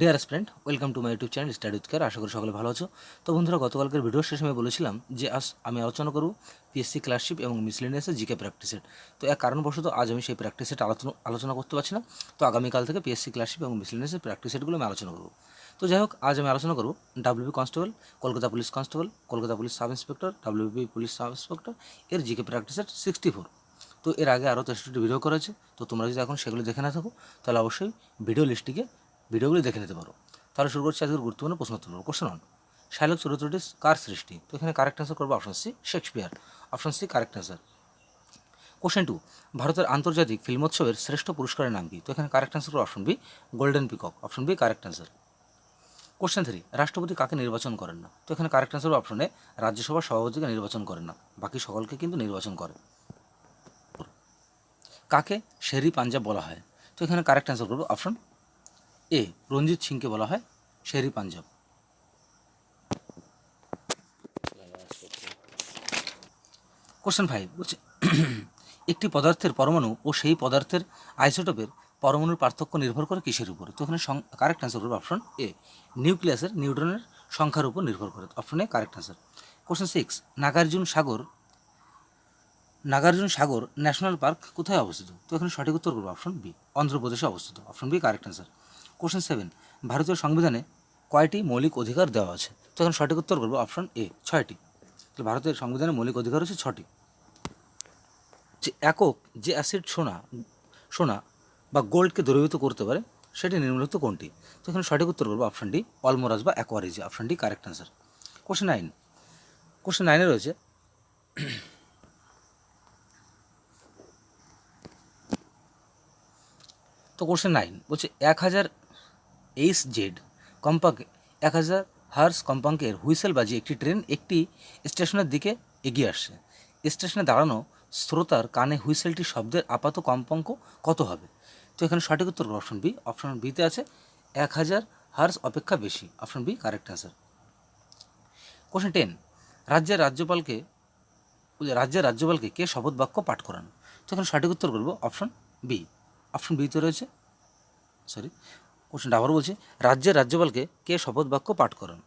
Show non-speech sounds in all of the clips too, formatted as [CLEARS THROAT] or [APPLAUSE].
Dear student welcome to my YouTube channel study with care আশা করি সকলে ভালো আছো। তো বন্ধুরা, গতকালকের ভিডিও শেষে আমি বলেছিলাম যে আজ আমি আলোচনা করব পিএসসি ক্লাসশিপ এবং মিসলিনিয়াসের জিকে প্র্যাকটিসের তো এক কারণবশত আজ আমি সেই প্র্যাকটিস সেট আলোচনা আলোচনা করতে পারছি না। তো আগামীকাল থেকে পিএসসি ক্লাসশিপ এবং মিসলিনিয়াসের প্র্যাকটিস সেটগুলো আমি আলোচনা করব। তো যাই হোক, আজ আমি আলোচনা করব WB constable Kolkata police constable Kolkata police sub inspector WB police sub inspector এর GK practice set sixty four তো এর আগে আরও তেষট্টি ভিডিও করেছে তো তোমরা যদি এখন সেগুলো দেখে না থাকো, তাহলে অবশ্যই ভিডিও লিস্টটিকে ভিডিওগুলি দেখে নিতে পারো। তাহলে শুরু করছি আজকের গুরুত্বপূর্ণ প্রশ্ন উত্তর কোশ্চেন ওয়ান শাইলক চরিত্রটি কার সৃষ্টি? তো এখানে কারেক্ট অ্যান্সার করব option C Shakespeare option C correct answer question two ভারতের আন্তর্জাতিক ফিল্মোৎসবের শ্রেষ্ঠ পুরস্কারের নাম কি? তো এখানে কারেক্ট অ্যান্সার করব option B golden peacock option B correct answer question three রাষ্ট্রপতি কাকে নির্বাচন করেন না? তো এখানে কারেক্ট অ্যান্সার অপশনে রাজ্যসভার সভাপতিকে নির্বাচন করেন না। বাকি সকলকে কিন্তু নির্বাচন করে। কাকে? শেরি পাঞ্জাব বলা হয়। তো এখানে কারেক্ট অ্যান্সার করব অপশন এ, রঞ্জিত সিংকে বলা হয় শেরি পাঞ্জাব। কোশ্চেন ফাইভ বলছে, একটি পদার্থের পরমাণু ও সেই পদার্থের আইসোটোপের পরমাণুর পার্থক্য নির্ভর করে কিসের উপরে? তো এখানে কারেক্ট অ্যান্সার করবে অপশন এ নিউক্লিয়াসের নিউট্রনের সংখ্যার উপর নির্ভর করে। Option A correct answer question six Nagarjun Sagar Nagarjun Sagar national park কোথায় অবস্থিত? তো এখানে সঠিক উত্তর করব অপশন বি অন্ধ্রপ্রদেশে অবস্থিত। Option B correct answer question seven ভারতীয় সংবিধানে কয়টি মৌলিক অধিকার দেওয়া আছে? তো এখন সঠিক উত্তর করব অপশন এ ছয়টি। তো ভারতের সংবিধানে মৌলিক অধিকার হচ্ছে ছটি যে একক যে অ্যাসিড সোনা সোনা বা গোল্ডকে দ্রবীভূত করতে পারে, সেটি নিম্নলিখিত কোনটি? তো এখানে সঠিক উত্তর করব অপশন ডি অলমোরাজ বা অ্যাকোয়ারিজি option D correct answer question nine question নাইনে রয়েছে তো কোশ্চেন নাইন বলছে এক হাজার এইচ জেড কম্পাঙ্কে এক হাজার হার্স কম্পাঙ্কের হুইসেল বাজিয়ে একটি ট্রেন একটি স্টেশনের দিকে এগিয়ে আসছে। স্টেশনে দাঁড়ানো শ্রোতার কানে হুইসেলটি শব্দের আপাত কম্পাঙ্ক কত হবে? তো এখানে সঠিক উত্তর অপশন বি অপশন বিতে আছে এক হাজার হার্স অপেক্ষা বেশি option B correct answer question ten রাজ্যের রাজ্যপালকে রাজ্যের রাজ্যপালকে কে শপথ বাক্য পাঠ করান? তো এখানে সঠিক উত্তর করব অপশন বি অপশন বিতে রয়েছে সরি কোশ্চেনটা আবার বলছি, রাজ্যের রাজ্যপালকে কে শপথ বাক্য পাঠ করান?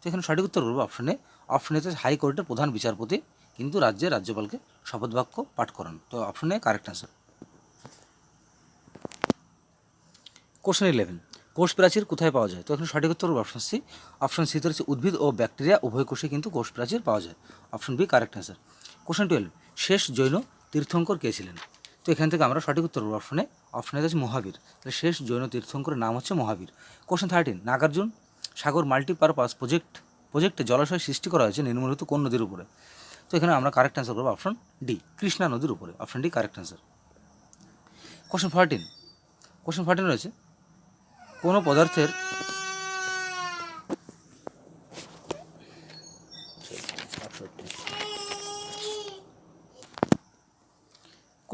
তো এখানে সঠিক উত্তর করব অপশনে অপশন এতে হাইকোর্টের প্রধান বিচারপতি কিন্তু রাজ্যের রাজ্যপালকে শপথ বাক্য পাঠ করান। তো অপশনে কারেক্ট অ্যান্সার কোশ্চেন ইলেভেন কোষ প্রাচীর কোথায় পাওয়া যায়? তো এখানে সঠিক উত্তর অপশন সি অপশন সিতে রয়েছে উদ্ভিদ ও ব্যাকটেরিয়া, উভয় কোষে কিন্তু কোষ প্রাচীর পাওয়া যায়। Option B correct answer question twelve শেষ জৈন তীর্থঙ্কর কে ছিলেন? তো এখান থেকে আমরা সঠিক উত্তর অপশনে অপশনে আছে মহাবীর। তাহলে শেষ জৈন তীর্থঙ্করের নাম হচ্ছে Mahavir. Question thirteen Nagarjun, Sagar multipurpose project, প্রজেক্টে জলাশয় সৃষ্টি করা হয়েছে নিম্নলিখিত কোন নদীর উপরে? তো এখানে আমরা কারেক্ট অ্যান্সার করব অপশন ডি কৃষ্ণা নদীর উপরে। Option D correct answer question fourteen question fourteen রয়েছে, কোনো পদার্থের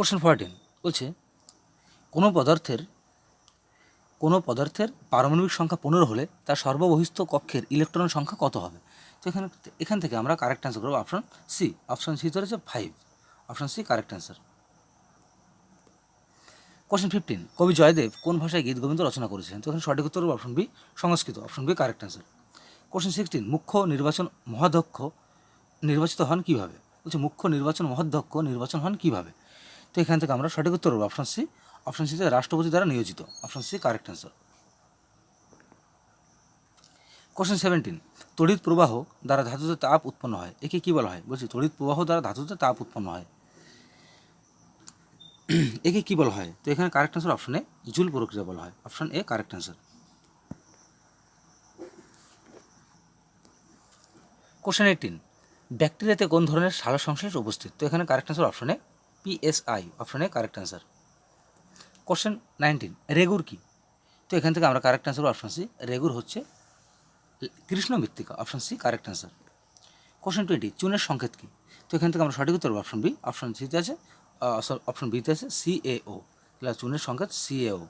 কোশ্চেন ফোরটিন বলছে, কোনো পদার্থের কোনো পদার্থের পারমাণবিক সংখ্যা পনেরো হলে তার সর্ববহিস্থ কক্ষের ইলেকট্রন সংখ্যা কত হবে? তো এখানে, এখান থেকে আমরা কারেক্ট অ্যান্সার করব অপশন সি অপশন সি রয়েছে five option C correct answer question fifteen কবি জয়দেব কোন ভাষায় গীত গোবিন্দ রচনা করেছিলেন? তো এখানে সঠিক উত্তর অপশন বি সংস্কৃত। Option B correct answer question sixteen মুখ্য নির্বাচন মহাধ্যক্ষ নির্বাচিত হন কীভাবে? বলছে, মুখ্য নির্বাচন মহাধ্যক্ষ নির্বাচন হন কীভাবে? তো এখান থেকে আমরা সঠিক উত্তর করব অপশন সি অপশন সিতে রাষ্ট্রপতি দ্বারা নিয়োজিত। Option C correct answer question seventeen তড়িৎ প্রবাহ দ্বারা ধাতুতে তাপ উৎপন্ন হয়। একে কী বলা হয়? বলছি, তড়িৎ প্রবাহ দ্বারা ধাতুতে তাপ উৎপন্ন হয়। [CLEARS THROAT] একে কী বলা হয়? তো এখানে কারেক্ট অ্যান্সার অপশন জুল প্রক্রিয়া বলা হয়। Option A correct answer question eighteen ব্যাকটেরিয়াতে কোন ধরনের সালোক সংশ্লেষ উপস্থিত? তো এখানে correct answer option PSI option correct answer question nineteen regur কি? তো এখান থেকে আমরা correct answer option C regur হচ্ছে কৃষ্ণ মৃত্তিকা option C correct answer question twenty চুনের সংকেত কি? তো এখান থেকে আমরা সঠিক উত্তর অপশন বি অপশন সিতে আছে অপশন বিতে আছে সিএও তাহলে চুনের সংকেত CAO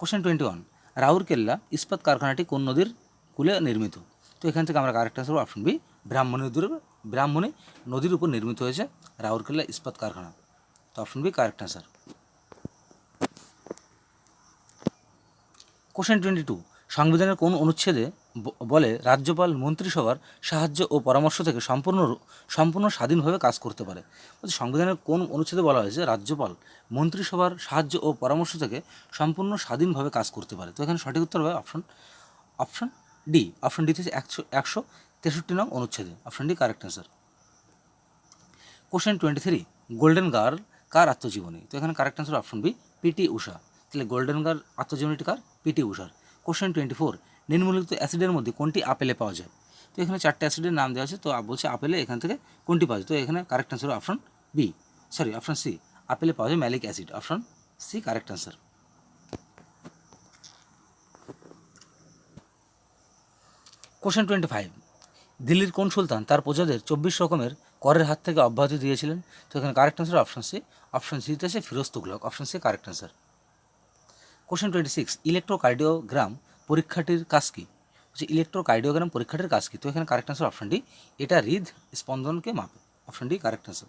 question twenty one Rourkela ইস্পাত কারখানাটি কোন নদীর কূলে নির্মিত? তো এখান থেকে আমরা correct answer option B Brahmani নদীর ব্রাহ্মণী নদীর উপর নির্মিত হয়েছে রাউরকেল্লা ইস্পাত কারখানা। তো option B correct answer question twenty two সংবিধানের কোন অনুচ্ছেদে বলে রাজ্যপাল, মন্ত্রিসভার সাহায্য ও পরামর্শ থেকে সম্পূর্ণ সম্পূর্ণ স্বাধীনভাবে কাজ করতে পারে। সংবিধানের কোন অনুচ্ছেদে বলা হয়েছে রাজ্যপাল, মন্ত্রিসভার সাহায্য ও পরামর্শ থেকে সম্পূর্ণ স্বাধীনভাবে কাজ করতে পারে? তো এখানে সঠিক উত্তর হবে option option D option D থেকে একশো একশো তেষট্টি নং অনুচ্ছেদে। Option D correct answer question twenty three golden girl কার আত্মজীবনী? তো এখানে correct answer option B PT Usha তাহলে গোল্ডেন গার্ল আত্মজীবনীটি কার? পিটি উষার কোশ্চেন টোয়েন্টি ফোর নিম্নলিখিত অ্যাসিডের মধ্যে কোনটি আপেলে পাওয়া যায়? তো এখানে চারটে অ্যাসিডের নাম দেওয়া আছে, তো বলছে আপেলে এখান থেকে কোনটি পাওয়া যায়? তো এখানে correct answer option B sorry option C আপেলে পাওয়া যায় malic acid option C correct answer question twenty five দিল্লির কোন সুলতান তার প্রজাদের চব্বিশ রকমের করের হাত থেকে অব্যাহতি দিয়েছিলেন। তো এখানে correct answer option C option সিতে আছে Firoz Tughlaq option C correct answer question twenty six electrocardiogram পরীক্ষাটির কাজ কী? হচ্ছে ইলেকট্রোকার্ডিওগ্রাম পরীক্ষাটির কাজ কী? তো এখানে কারেক্ট অ্যান্সার অপশন ডি এটা হৃদ স্পন্দনকে মাপে। Option D correct answer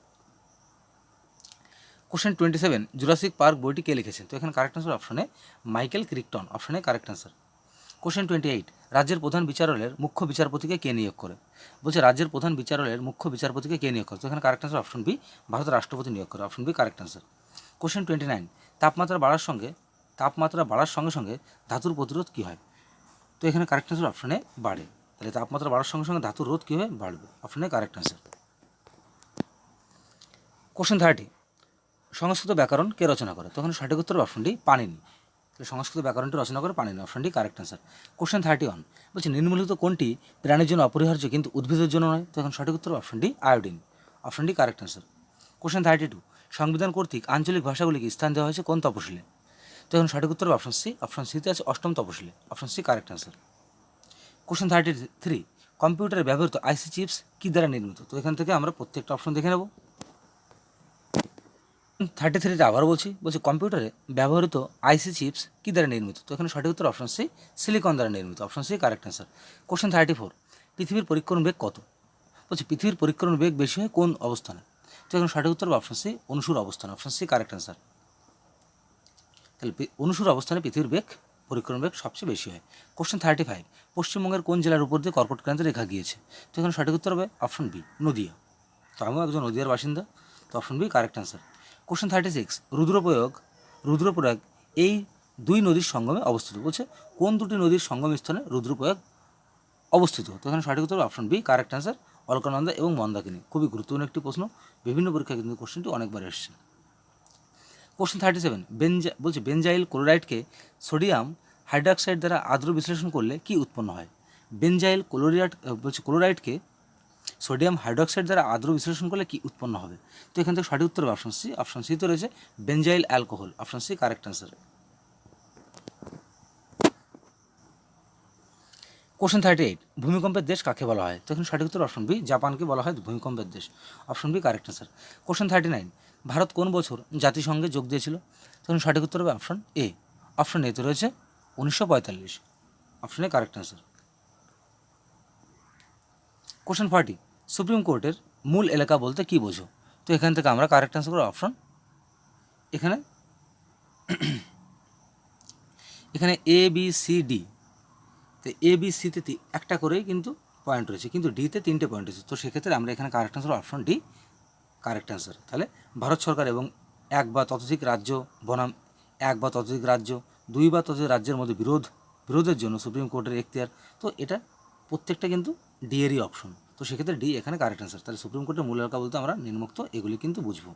question twenty seven Jurassic park বইটি কে লিখেছেন? তো এখানে কারেক্ট অ্যান্সার অপশনে মাইকেল ক্রিকটন অপশনে correct answer question twenty eight, রাজ্যের প্রধান বিচারালয়ের মুখ্য বিচারপতিকে কে নিয়োগ করে? বলছে, রাজ্যের প্রধান বিচারালয়ের মুখ্য বিচারপতিকে কে নিয়োগ করে? তো এখানে কারেক্ট অ্যান্সার অপশন বি ভারতের রাষ্ট্রপতি নিয়োগ করে। Option B correct answer question twenty nine, তাপমাত্রা বাড়ার সঙ্গে, তাপমাত্রা বাড়ার সঙ্গে সঙ্গে ধাতুর প্রতিরোধ কী হয়? তো এখানে কারেক্ট অ্যান্সার অপশনে বাড়ে। তাহলে তাপমাত্রা বাড়ার সঙ্গে সঙ্গে ধাতুর রোধ কী হবে বাড়বে অপশনে correct answer question thirty Sanskrit ব্যাকরণ কে রচনা করে? তখন সঠিক উত্তর অপশন ডি পানিনি। সংস্কৃত ব্যাকরণটি রচনা করে Panini option D correct answer question thirty one বলছে, নিম্নলিখিত কোনটি প্রাণীর জন্য অপরিহার্য কিন্তু উদ্ভিদের জন্য নয়? তখন সঠিক উত্তর option D iodine option D correct answer question thirty two সংবিধান কর্তৃক আঞ্চলিক ভাষাগুলিকে স্থান দেওয়া হয়েছে কোন তপশিলে? তখন সঠিক উত্তর অপশন সি অপশন সিতে আছে অষ্টম তপশিলে। Option C correct answer question thirty three কম্পিউটারে ব্যবহৃত আইসি চিপস কী দ্বারা নির্মিত? তো এখান থেকে আমরা প্রত্যেকটা অপশন দেখে নেব। থার্টি থ্রিতে আবার বলছি বলছি কম্পিউটারে ব্যবহৃত আইসি চিপস কী দ্বারা নির্মিত? তো এখানে সঠিক উত্তর অপশন সি সিলিকন দ্বারা নির্মিত। Option C correct answer question thirty four পৃথিবীর পরিক্রমণ বেগ কত? বলছি, পৃথিবীর পরিক্রমণ বেগ বেশি হয় কোন অবস্থানে? তো এখানে সঠিক উত্তর অপশন সি অনুসুর অবস্থান। অপশন সি কারেক্ট অ্যান্সার তাহলে অনুসুর অবস্থানে পৃথিবীর বেগ, পরিক্রমণ বেগ সবচেয়ে বেশি হয়। কোশ্চেন থার্টি ফাইভ পশ্চিমবঙ্গের কোন জেলার উপর দিয়ে কর্কটক্রান্তি রেখা গিয়েছে? তো এখানে সঠিক উত্তর হবে অপশন বি নদিয়া। তো আমিও একজন নদিয়ার বাসিন্দা, তো option B correct answer question thirty six Rudraprayag, Rudraprayag, এই দুই নদীর সঙ্গমে অবস্থিত। বলছে, কোন দুটি নদীর সঙ্গম স্থানে রুদ্রপ্রয়াগ অবস্থিত? তো এখানে সঠিক উত্তর option B correct answer Alaknanda এবং মন্দাকিনী। খুবই গুরুত্বপূর্ণ একটি প্রশ্ন। বিভিন্ন পরীক্ষায় কিন্তু কোশ্চেনটি অনেকবার এসেছে। কোশ্চেন থার্টি সেভেন বেনজা বলছে বেনজাইল ক্লোরাইডকে সোডিয়াম হাইড্রক্সাইড দ্বারা আদ্র বিশ্লেষণ করলে কি উৎপন্ন হয়? বেনজাইল ক্লোরাইড বলছে ক্লোরাইডকে সোডিয়াম হাইড্রক্সাইড দ্বারা আদ্র বিশ্লেষণ করলে কি উৎপন্ন হবে? তো এখান থেকে সঠিক উত্তর অপশন সি অপশন সি তো রয়েছে benzyl alcohol option C correct answer question thirty eight ভূমিকম্পের দেশ কাকে বলা হয়? তো এখানে সঠিক উত্তর অপশন বি জাপানকে বলা হয় ভূমিকম্পের দেশ। Option B correct answer question thirty nine Bharat কোন বছর জাতিসংঘে যোগ দিয়েছিল? তখন সঠিক উত্তর হবে অপশন এ অপশন এতে রয়েছে উনিশশো পঁয়তাল্লিশ। Option A correct answer question forty, supreme কোর্টের মূল এলাকা বলতে কী বোঝো? তো এখান থেকে আমরা কারেক্ট অ্যান্সার করব অপশন এখানে। এখানে এ বি সি ডি তো এ বি সিতে একটা করেই কিন্তু পয়েন্ট রয়েছে, কিন্তু ডিতে তিনটে পয়েন্ট রয়েছে, তো সেক্ষেত্রে আমরা এখানে correct answer option D correct answer তাহলে ভারত সরকার এবং এক বা ততোধিক রাজ্য বনাম, এক বা ততোধিক রাজ্য, দুই বা ততোধিক রাজ্যের মধ্যে বিরোধ, বিরোধের জন্য সুপ্রিম কোর্টের এখতিয়ার, তো এটা প্রত্যেকটা কিন্তু ডি এরই অপশন তো সেক্ষেত্রে ডি এখানে কারেক্ট অ্যান্সার তাহলে সুপ্রিম কোর্টের মূল এলাকা বলতে আমরা নির্মুক্ত এগুলি কিন্তু বুঝব।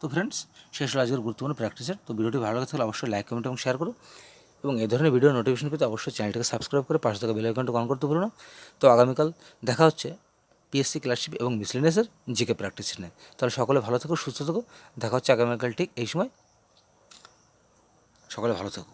তো ফ্রেন্ডস শেষ হলো আজকের গুরুত্বপূর্ণ প্র্যাকটিসের তো ভিডিওটি ভালো লাগে থাকলে অবশ্যই লাইক কমেন্ট এবং শেয়ার করো। এবং এই ধরনের ভিডিও নোটিফিকেশন পেতে অবশ্যই চ্যানেলটাকে সাবস্ক্রাইব করে পাশে থাকা বেল আইকনটা অন করতে ভুলো না। তো আগামীকাল দেখা হচ্ছে পিএসসি ক্লাসশিপ এবং মিসলিনিয়াসের জিকে প্র্যাকটিস নিয়ে। তাহলে সকলে ভালো থেকো, সুস্থ থেকো। দেখা হচ্ছে আগামীকাল ঠিক এই সময়। সকলে ভালো থেকো।